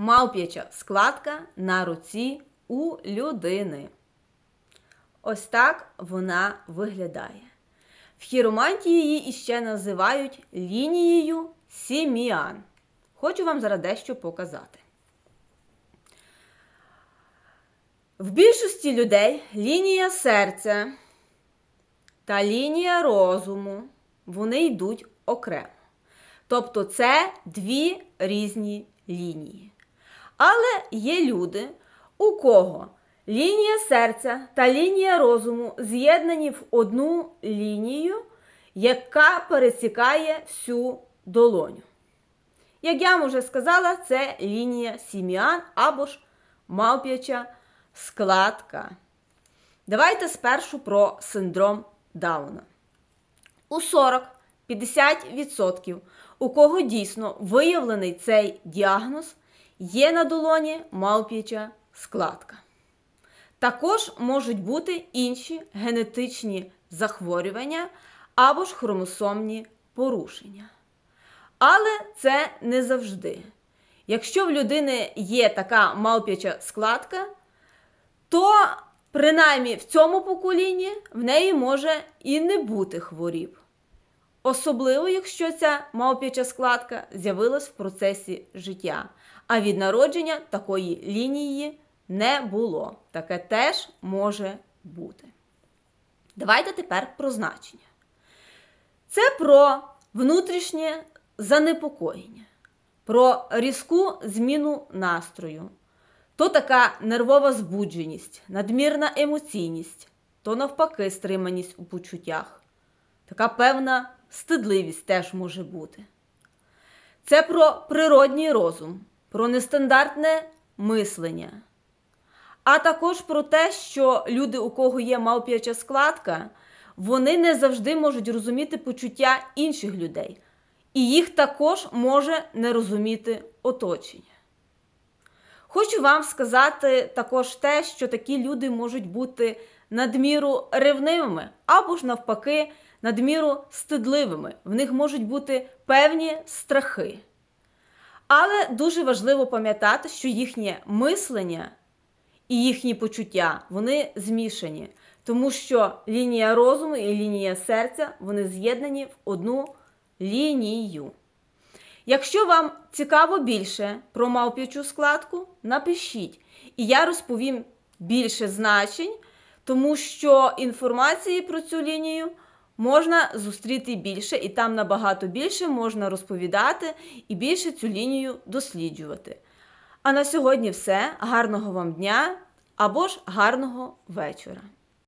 мавп'яча складка на руці у людини. Ось так вона виглядає. В хіромантії її іще називають лінією сіміан. Хочу вам зараз дещо показати. В більшості людей лінія серця та лінія розуму вони йдуть окремо. Тобто це дві різні лінії. Але є люди, у кого лінія серця та лінія розуму з'єднані в одну лінію, яка пересікає всю долоню. Як я вам вже сказала, це лінія сім'ян або ж мавп'яча складка. Давайте спершу про синдром Дауна. У 40-50%, у кого дійсно виявлений цей діагноз, є на долоні мавп'яча складка. Також можуть бути інші генетичні захворювання або ж хромосомні порушення. Але це не завжди. Якщо в людини є така мавп'яча складка, то принаймні в цьому поколінні в неї може і не бути хворіб. Особливо, якщо ця мавп'яча складка з'явилась в процесі життя, а від народження такої лінії не було. Таке теж може бути. Давайте тепер про значення. Це про внутрішнє занепокоєння, про різку зміну настрою, то така нервова збудженість, надмірна емоційність, то навпаки стриманість у почуттях. Така певна стидливість теж може бути. Це про природній розум, про нестандартне мислення, а також про те, що люди, у кого є мавп'яча складка, вони не завжди можуть розуміти почуття інших людей, і їх також може не розуміти оточення. Хочу вам сказати також те, що такі люди можуть бути надміру ревнивими або ж навпаки надміру стидливими. В них можуть бути певні страхи. Але дуже важливо пам'ятати, що їхнє мислення і їхні почуття вони змішані, тому що лінія розуму і лінія серця вони з'єднані в одну лінію. Якщо вам цікаво більше про мавп'ячу складку, напишіть, і я розповім більше значень, тому що інформації про цю лінію можна зустріти більше, і там набагато більше можна розповідати і більше цю лінію досліджувати. А на сьогодні все. Гарного вам дня або ж гарного вечора!